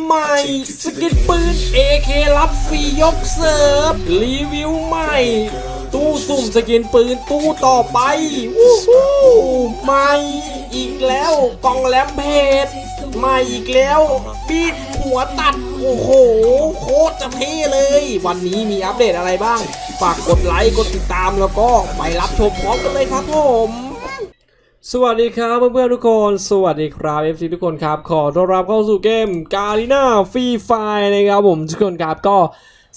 ใหม่สกินปืน AK รับฟรียกเสิร์ฟ รีวิวใหม่ ตู้สุ่มสกินปืนตู้ต่อไปวู้ฮู้ใหม่อีกแล้วกองแลมเพจใหม่อีกแล้วบีดหัวตัด โอ้โห โคตรจะเท่เลย วันนี้มีอัปเดตอะไรบ้าง ฝากกดไลค์ กดติดตามแล้วก็ไปรับชมพร้อมกันเลยครับผม สวัสดีครับเพื่อนๆทุกคน สวัสดีครับ FC ทุกคนครับ ขอต้อนรับเข้าสู่เกมกา r ีนาฟรีไฟนะครับผมทุกคนครับก็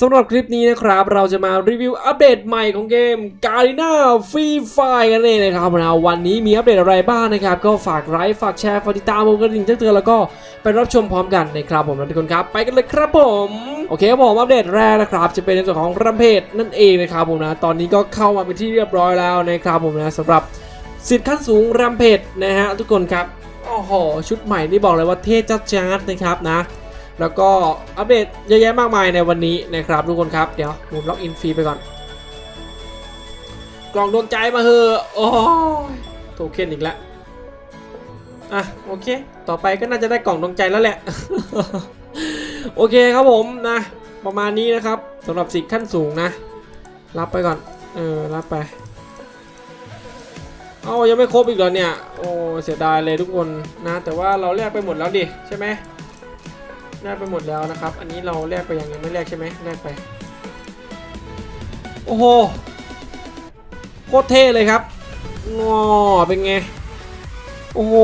สำหรับคลิปนี้นะครับ เราจะมารีวิวอัปเดตใหม่ของเกมกา r ีนาฟรีไฟกันเองนะครับนะวันนี้มีอัปเดตอะไรบ้างนะครับ ก็ฝากไลค์ฝากแชร์ฝากติดตามผมกระดิ่งแจ้งเตือนแล้วก็ไปรับชมพร้อมกันนะครับผมนะทุกคนครับไปกันเลยครับผมโอเคครับผมอัปเดตแรกนะครับ จะเป็นในส่วนของรัมเพจนั่นเองนะครับผมนะตอนนี้ก็เข้ามาเป็นที่เรียบร้อยแล้วนะครับผมนะสำหรับ สิทธิ์ขั้นสูงแรมเพจนะฮะทุกคนครับโอ้โหชุดใหม่นี่บอกเลยว่าเท่จัดจ้านนะครับนะ แล้วก็อัปเดตเยอะแยะมากมายในวันนี้นะครับทุกคนครับ เดี๋ยวผมล็อกอินฟรีไปก่อน กล่องโดนใจมาเหอะโอ้ยโทเค็นอีกแล้วอะโอเค ต่อไปก็น่าจะได้กล่องดวงใจแล้วแหละ โอเคครับผมนะ ประมาณนี้นะครับสำหรับสิทธิ์ขั้นสูงนะ รับไปก่อน เออ รับไป เอายังไม่ครบอีกเหรอเนี่ย โอ้เสียดายเลยทุกคนนะ แต่ว่าเราแลกไปหมดแล้วดิใช่ไหมแลกไปหมดแล้วนะครับ อันนี้เราแลกไปยังยังไม่แลกใช่ไหมแลกไป โอ้โหโคตรเท่เลยครับงอเป็นไง โอ้โห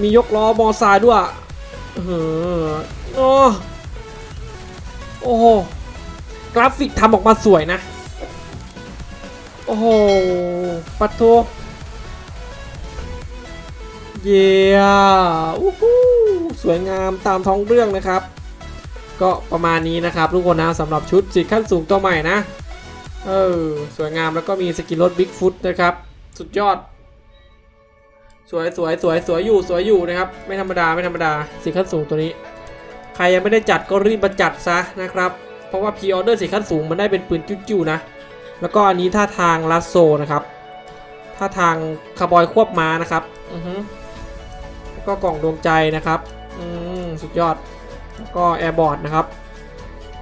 มียกล้อมอไซค์ด้วยเออโอ้โอ้โห กราฟิกทำออกมาสวยนะ โอ้โห ปัดโทเยี่ยอู้หูสวยงามตามท้องเรื่องนะครับ ก็ประมาณนี้นะครับทุกคนนะสำหรับชุดสิทขั้นสูงตัวใหม่นะ เออ สวยงามแล้วก็มีสกินรถบิ๊กฟุตนะครับ สุดยอด สวยสวยสวยสวยอยู่สวยอยู่นะครับ ไม่ธรรมดาไม่ธรรมดาสิทขั้นสูงตัวนี้ ใครยังไม่ได้จัดก็รีบมาจัดซะนะครับ เพราะว่าพรีออเดอร์สิทขั้นสูงมันได้เป็นปืนจิ้วๆนะ แล้วก็อันนี้ท่าทางลัสโซนะครับ ท่าทางคาร์บอยควบม้านะครับ อือฮึแล้วก็กล่องดวงใจนะครับ อืมสุดยอด แล้วก็แอร์บอร์ดนะครับ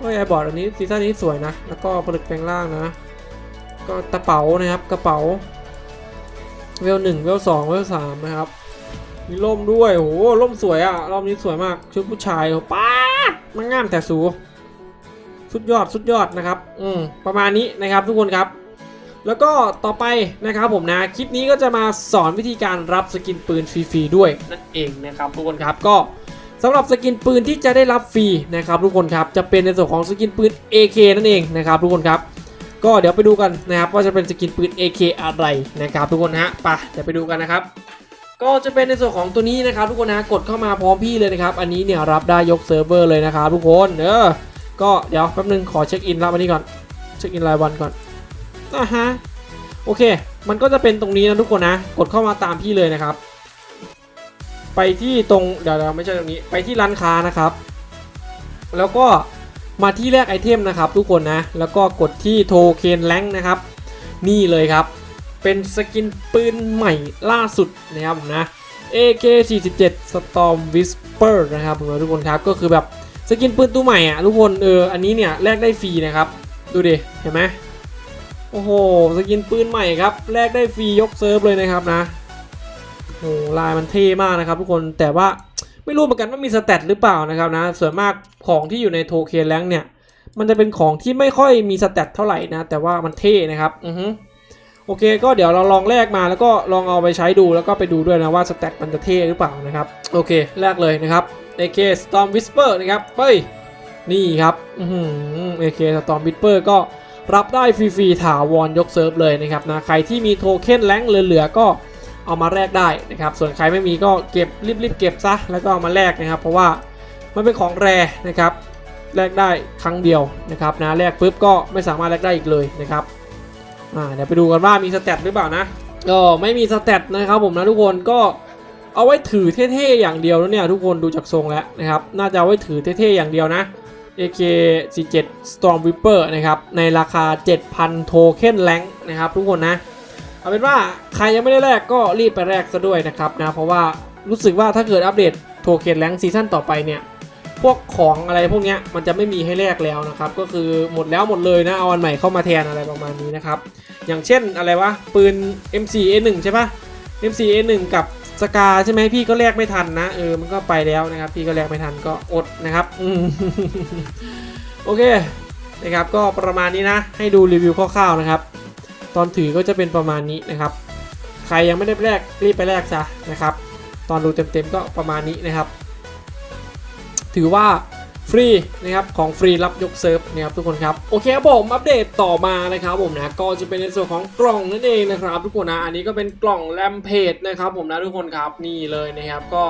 ก็แอร์บอร์ดอันนี้ซีซั่นนี้สวยนะ แล้วก็ผลึกแปลงล่างนะ ก็กระเป๋านะครับ กระเป๋า เวลหนึ่งเวลสองเวลสามนะครับ มีร่มด้วยโอ้โหร่มสวยอะ่ะ รอบนี้สวยมาก ชุดผู้ชายโอ้ป้ามันงามแต่สู สุดยอดสุดยอดนะครับ อืมประมาณนี้นะครับทุกคนครับ แล้วก็ต่อไปนะครับผมนะคลิปนี้ก็จะมาสอนวิธีการรับสกินปืนฟรีๆด้วยนั่นเองนะครับทุกคนครับก็สำหรับสกินปืนที่จะได้รับฟรีนะครับทุกคนครับจะเป็นในส่วนของสกินปืน AK นั่นเองนะครับทุกคนครับ ก็เดี๋ยวไปดูกันนะครับว่าจะเป็นสกินปืน AK อะไรนะครับทุกคนฮะไปเดี๋ยวไปดูกันนะครับก็จะเป็นในส่วนของตัวนี้นะครับทุกคนนะกดเข้ามาพร้อมพี่เลยนะครับ อันนี้เนี่ยรับได้ยกเซิร์ฟเวอร์เลยนะครับทุกคนเออ ก็เดี๋ยวแป๊บนึงขอเช็คอินรับอันนี้ก่อน เช็คอินรายวันก่อนอ่าฮะ โอเค มันก็จะเป็นตรงนี้นะทุกคนนะ กดเข้ามาตามพี่เลยนะครับ ไปที่ตรง เดี๋ยวๆไม่ใช่ตรงนี้ ไปที่ร้านค้านะครับ แล้วก็มาที่แรกไอเทมนะครับ ทุกคนนะ แล้วก็กดที่โทเคนแลงนะครับ นี่เลยครับ เป็นสกินปืนใหม่ล่าสุดนะครับผมนะ AK47 Storm Whisper นะครับผมทุกคนครับ ก็คือแบบ สกินปืนตัวใหม่อะทุกคนเอออันนี้เนี่ยแลกได้ฟรีนะครับ ดูดิเห็นไหมโอ้โหสกินปืนใหม่ครับแลกได้ฟรียกเซิร์ฟเลยนะครับนะโอ้โหลายมันเท่มากนะครับ ทุกคนแต่ว่าไม่รู้เหมือนกันว่ามีสเตตหรือเปล่านะครับนะส่วนมากของที่อยู่ในโทเคนแลงเนี่ย มันจะเป็นของที่ไม่ค่อยมีสเตตเท่าไหร่นะ แต่ว่ามันเท่นะครับ อือฮึ โอเค ก็เดี๋ยวเราลองแลกมาแล้วก็ลองเอาไปใช้ดูแล้วก็ไปดูด้วยนะว่าสเตตมันจะเท่หรือเปล่านะครับโอเคแลกเลยนะครับ AK Storm Whisper นะครับเฮ้ยนี่ครับอือหือ AK Storm Whisper ก็รับได้ฟรีๆถาวรยกเซิร์ฟเลยนะครับนะใครที่มีโทเค็นแรงเหลือๆก็เอามาแลกได้นะครับ ส่วนใครไม่มีก็เก็บรีบๆเก็บซะแล้วก็เอามาแลกนะครับ เพราะว่ามันเป็นของแรนะครับแลกได้ครั้งเดียวนะครับนะแลกปุ๊บก็ไม่สามารถแลกได้อีกเลยนะครับ อ่าเดี๋ยวไปดูกันว่ามีสเตตหรือเปล่านะก็ไม่มีสเตตนะครับผมนะทุกคนก็เอาไว้ถือเท่ๆอย่างเดียวแล้วเนี่ยทุกคนดูจากทรงแล้วนะครับน่าจะเอาไว้ถือเท่ๆอย่างเดียวนะ AK47 Storm Viper นะครับในราคา 7,000 โทเค็นแรงนะครับทุกคนนะเอาเป็นว่าใครยังไม่ได้แลกก็รีบไปแลกซะด้วยนะครับนะเพราะว่ารู้สึกว่าถ้าเกิดอัปเดตโทเค็นแรงซีซั่นต่อไปเนี่ย พวกของอะไรพวกเนี้ยมันจะไม่มีให้แลกแล้วนะครับ ก็คือหมดแล้วหมดเลยนะเอาอันใหม่เข้ามาแทนอะไรประมาณนี้นะครับ อย่างเช่นอะไรวะปืน M4A1 ใช่ปะ M4A1 กับสกาใช่ไหมพี่ก็แลกไม่ทันนะเออมันก็ไปแล้วนะครับ พี่ก็แลกไม่ทันก็อดนะครับโอเคนะครับก็ประมาณนี้นะ ให้ดูรีวิวคร่าวๆนะครับ ตอนถือก็จะเป็นประมาณนี้นะครับ ใครยังไม่ได้แลกรีบไปแลกซะนะครับ ตอนดูเต็มๆก็ประมาณนี้นะครับ ถือว่าฟรีนะครับของฟรีรับยกเซิร์ฟนะครับทุกคนครับโอเคครับผมอัปเดตต่อมานะครับผมนะก็จะเป็นในส่วนของกล่องนั่นเองนะครับทุกคนนะอันนี้ก็เป็นกล่องแรมเพจนะครับผมนะทุกคนครับนี่เลยนะครับก็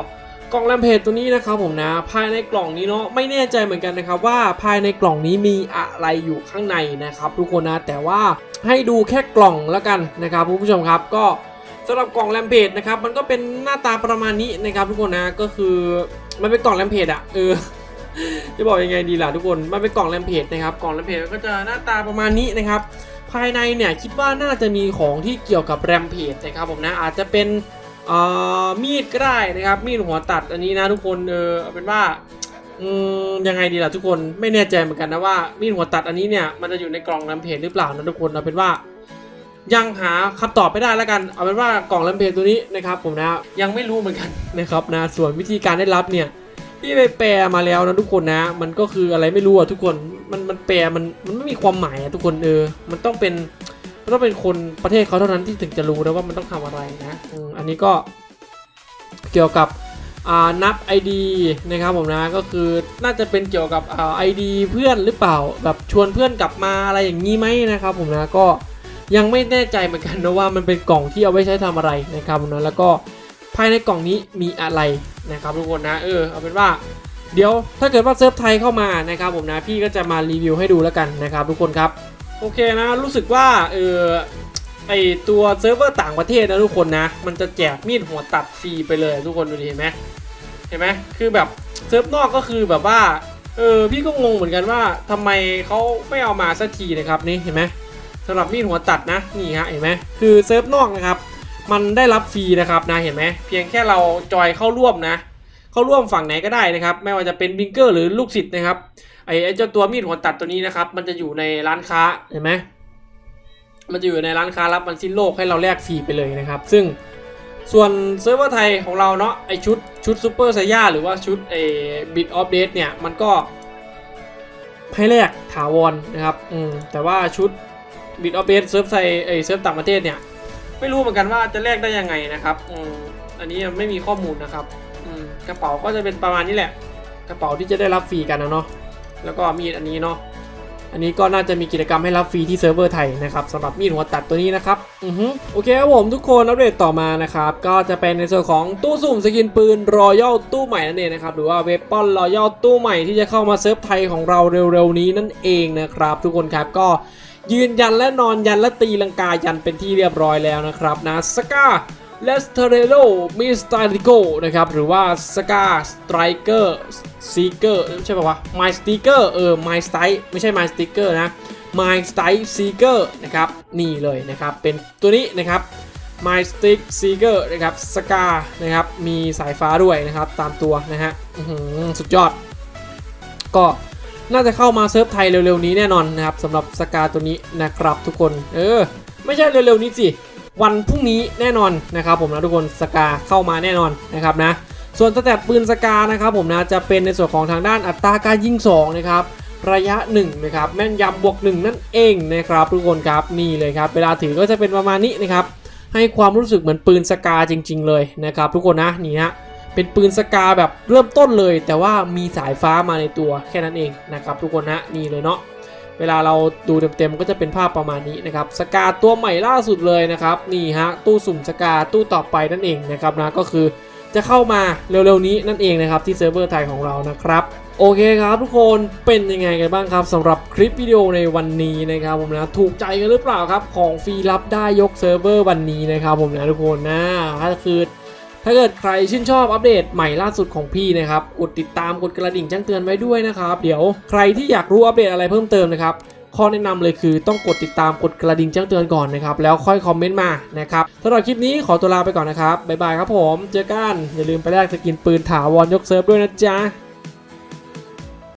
กล่องแรมเพจตัวนี้นะครับผมนะภายในกล่องนี้เนาะไม่แน่ใจเหมือนกันนะครับว่าภายในกล่องนี้มีอะไรอยู่ข้างในนะครับทุกคนนะแต่ว่าให้ดูแค่กล่องแล้วกันนะครับคุณผู้ชมครับก็สำหรับกล่องแรมเพจนะครับมันก็เป็นหน้าตาประมาณนี้นะครับทุกคนนะก็คือ มันเป็นกล่องแรมเพจอะเออจะบอกยังไงดีล่ะทุกคน มันเป็นกล่องแรมเพจนะครับ กล่องแรมเพจก็จะหน้าตาประมาณนี้นะครับ ภายในเนี่ยคิดว่าน่าจะมีของที่เกี่ยวกับแรมเพจนะครับผมนะ อาจจะเป็นมีดก็ได้นะครับ มีดหัวตัดอันนี้นะทุกคน เออเป็นว่าอืมยังไงดีล่ะทุกคน ไม่แน่ใจเหมือนกันนะว่ามีดหัวตัดอันนี้เนี่ย มันจะอยู่ในกล่องแรมเพจหรือเปล่านะทุกคนเอาเป็นว่า ยังหาคำตอบไม่ได้แล้วกัน เอาเป็นว่ากล่องแรมเพจตัวนี้นะครับผมนะยังไม่รู้เหมือนกันนะครับนะส่วนวิธีการได้รับเนี่ยพี่ไปแปลมาแล้วนะทุกคนนะ มันก็คืออะไรไม่รู้อะทุกคนมันมันแปลมันมันไม่มีความหมายอะทุกคนเออ มันต้องเป็นมันต้องเป็นคนประเทศเขาเท่านั้นที่ถึงจะรู้นะว่ามันต้องทำอะไรนะอันนี้ก็เกี่ยวกับอ่านับ ID นะครับผมนะก็คือน่าจะเป็นเกี่ยวกับอ่า ID เพื่อนหรือเปล่าแบบชวนเพื่อนกลับมาอะไรอย่างนี้ไหมนะครับผมนะก็ ยังไม่แน่ใจเหมือนกันนะว่ามันเป็นกล่องที่เอาไว้ใช้ทำอะไรนะครับผมนะแล้วก็ภายในกล่องนี้มีอะไรนะครับทุกคนนะเออเอาเป็นว่าเดี๋ยวถ้าเกิดว่าเซิร์ฟไทยเข้ามานะครับผมนะพี่ก็จะมารีวิวให้ดูแล้วกันนะครับทุกคนครับโอเคนะรู้สึกว่าเออไอตัวเซิร์ฟเวอร์ต่างประเทศนะทุกคนนะมันจะแจกมีดหัวตัดฟรีไปเลยทุกคนดูดิเห็นไหมเห็นไหมคือแบบเซิร์ฟนอกก็คือแบบว่าเออพี่ก็งงเหมือนกันว่าทำไมเขาไม่เอามาสักทีนะครับนี่เห็นไหม สำหรับมีดหัวตัดนะนี่ฮะเห็นไหมคือเซิร์ฟนอกนะครับมันได้รับฟรีนะครับนะเห็นไหมเพียงแค่เราจอยเข้าร่วมนะ เข้าร่วมฝั่งไหนก็ได้นะครับ ไม่ว่าจะเป็นบิงเกอร์หรือลูกศิษย์นะครับไอ้เจ้าตัวมีดหัวตัดตัวนี้นะครับ มันจะอยู่ในร้านค้าเห็นไหมมันจะอยู่ในร้านค้ารับมันสิ้นโลกให้เราแลกฟรีไปเลยนะครับ ซึ่งส่วนเซิร์ฟเวอร์ไทยของเราเนาะไอชุดชุดซูเปอร์ไซย่าหรือว่าชุดไอบิดออฟเดตเนี่ยมันก็ให้แลกถาวรนะครับอืมแต่ว่าชุด บิดออฟเดตเซิร์ฟไทยไอเซิร์ฟต่างประเทศเนี่ย ไม่รู้เหมือนกันว่าจะแลกได้ยังไงนะครับอืมอันนี้ยังไม่มีข้อมูลนะครับอืมกระเป๋าก็จะเป็นประมาณนี้แหละ กระเป๋าที่จะได้รับฟรีกันนะเนาะแล้วก็มีดอันนี้เนาะอันนี้ก็น่าจะมีกิจกรรมให้รับฟรีที่เซิร์ฟเวอร์ไทยนะครับสำหรับมีดหัวตัดตัวนี้นะครับอือฮึโอเคครับผมทุกคนอัปเดตต่อมานะครับ ก็จะเป็นในส่วนของตู้สุ่มสกินปืนรอยัลตู้ใหม่นั่นเองนะครับ หรือว่าเวปอนรอยัลตู้ใหม่ที่จะเข้ามาเซิร์ฟไทยของเราเร็วๆนี้นั่นเองนะครับ ทุกคนครับก็ ยืนยันและนอนยันและตีลังกายันเป็นที่เรียบร้อยแล้วนะครับนะสกาเลสเทเรโลมิสตาริโกนะครับหรือว่าสกาสไตรเกอร์ซีเกอร์ไม่ใช่ป่าวะไมสติเกอร์เออไมสไตไม่ใช่ไมสติเกอร์นะไมสไตซีเกอร์นะครับนี่เลยนะครับเป็นตัวนี้นะครับ My Stick Seeker นะครับสกานะครับมีสายฟ้าด้วยนะครับตามตัวนะฮะสุดยอด ก็ น่าจะเข้ามาเซิร์ฟไทยเร็วๆนี้แน่นอนนะครับสำหรับสกาตัวนี้นะครับทุกคนเออ ไม่ใช่เร็วๆนี้สิวันพรุ่งนี้แน่นอนนะครับผมนะทุกคนสกาเข้ามาแน่นอนนะครับนะส่วนสแตทปืนสกานะครับผมนะจะเป็นในส่วนของทางด้านอัตราการยิง2นะครับระยะ1นะครับแม่นยำบวก 1 นั่นเองนะครับทุกคนครับนี่เลยครับเวลาถือก็จะเป็นประมาณนี้นะครับให้ความรู้สึกเหมือนปืนสกาจริง ๆ เลยนะครับทุกคนนะนี่ฮะ เป็นปืนสกาแบบเริ่มต้นเลย แต่ว่ามีสายฟ้ามาในตัวแค่นั้นเองนะครับทุกคนนะนี่เลยเนาะเวลาเราดูเต็มๆก็จะเป็นภาพประมาณนี้นะครับสกาตัวใหม่ล่าสุดเลยนะครับนี่ฮะตู้สุ่มสกาตู้ต่อไปนั่นเองนะครับนะก็คือจะเข้ามาเร็วๆนี้นั่นเองนะครับที่เซิร์ฟเวอร์ไทยของเรานะครับโอเคครับทุกคนเป็นยังไงกันบ้างครับสำหรับคลิปวิดีโอในวันนี้นะครับผมนะถูกใจกันหรือเปล่าครับของฟรีรับได้ยกเซิร์ฟเวอร์วันนี้นะครับผมนะทุกคนนะถ้าคือ ถ้าเกิดใครชื่นชอบอัปเดตใหม่ล่าสุดของพี่นะครับกดติดตามกดกระดิ่งแจ้งเตือนไว้ด้วยนะครับเดี๋ยวใครที่อยากรู้อัปเดตอะไรเพิ่มเติมนะครับข้อแนะนำเลยคือต้องกดติดตามกดกระดิ่งแจ้งเตือนก่อนนะครับ แล้วค่อยคอมเมนต์มานะครับสำหรับคลิปนี้ขอตัวลาไปก่อนนะครับ บ๊ายบายครับผม เจอกัน อย่าลืมไปแลกสกินปืนถาวรยกเซิร์ฟด้วยนะจ๊ะ